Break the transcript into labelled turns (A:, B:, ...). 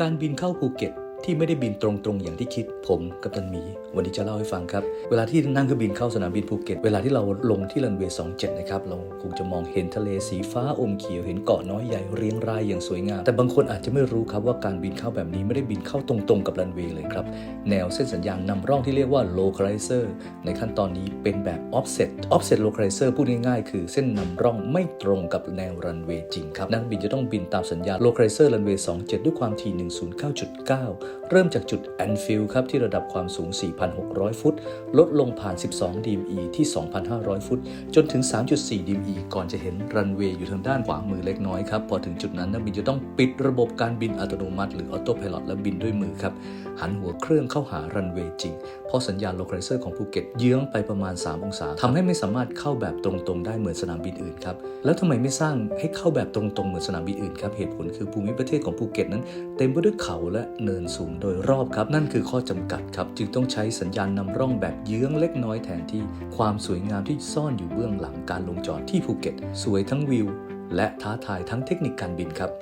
A: การบินเข้าภูเก็ต ที่ไม่ได้บินตรงๆ อย่างที่คิดผมกับตันหมี วันนี้จะเล่าให้ฟังครับ เวลาที่นั่งเครื่องบินเข้าสนามบินภูเก็ต เวลาที่เราลงที่รันเวย์27 นะครับ เราคงจะมองเห็นทะเลสีฟ้าอมเขียวเห็นเกาะน้อยใหญ่เรียงรายอย่างสวยงาม แต่บางคนอาจจะไม่รู้ครับว่าการบินเข้าแบบนี้ไม่ได้บินเข้าตรงๆ กับรันเวย์เลยครับ แนวเส้นสัญญาณนำร่องที่เรียกว่า localizer ในขั้นตอนนี้เป็นแบบ offset offset localizer พูดง่ายๆ คือเส้นนำร่องไม่ตรงกับแนวรันเวย์จริงครับนักบินจะต้องบินตามสัญญาณ localizer รันเวย์27 ด้วยความถี่109.9เริ่มจากจุดแอนฟิลครับที่ระดับความสูง 4,600 ฟุต ลดลงผ่าน 12 DME ที่ 2,500 ฟุต จนถึง 3.4 DME ก่อนจะเห็นรันเวย์อยู่ทางด้านขวามือเล็กน้อยครับ พอถึงจุดนั้นนักบินจะต้องปิดระบบการบินอัตโนมัติ หรือออโต้พ l o t และบินด้วยมือครับ หันหัวเครื่องเข้าหารันเวย์จริง ราะสัญญาณ localizer ของภูเก็ตเยื้องไปประมาณ 3 องศาทำให้ไม่สามารถเข้าแบบตรงๆ ได้เหมือนสนามบินอื่นครับ แล้วทำไมไม่สร้างให้เข้าแบบตรงๆ เหมือนสนามบินอื่นครับ เหตุผลคือภูมิประเทศของภูเก็ตนั้น เต็มไปด้วยเขาและเนินสูงโดยรอบครับ นั่นคือข้อจำกัดครับ จึงต้องใช้สัญญาณนำร่องแบบเยื้องเล็กน้อยแทนที่ความสวยงามที่ซ่อนอยู่เบื้องหลังการลงจอดที่ภูเก็ต สวยทั้งวิว และท้าทายทั้งเทคนิคการบินครับ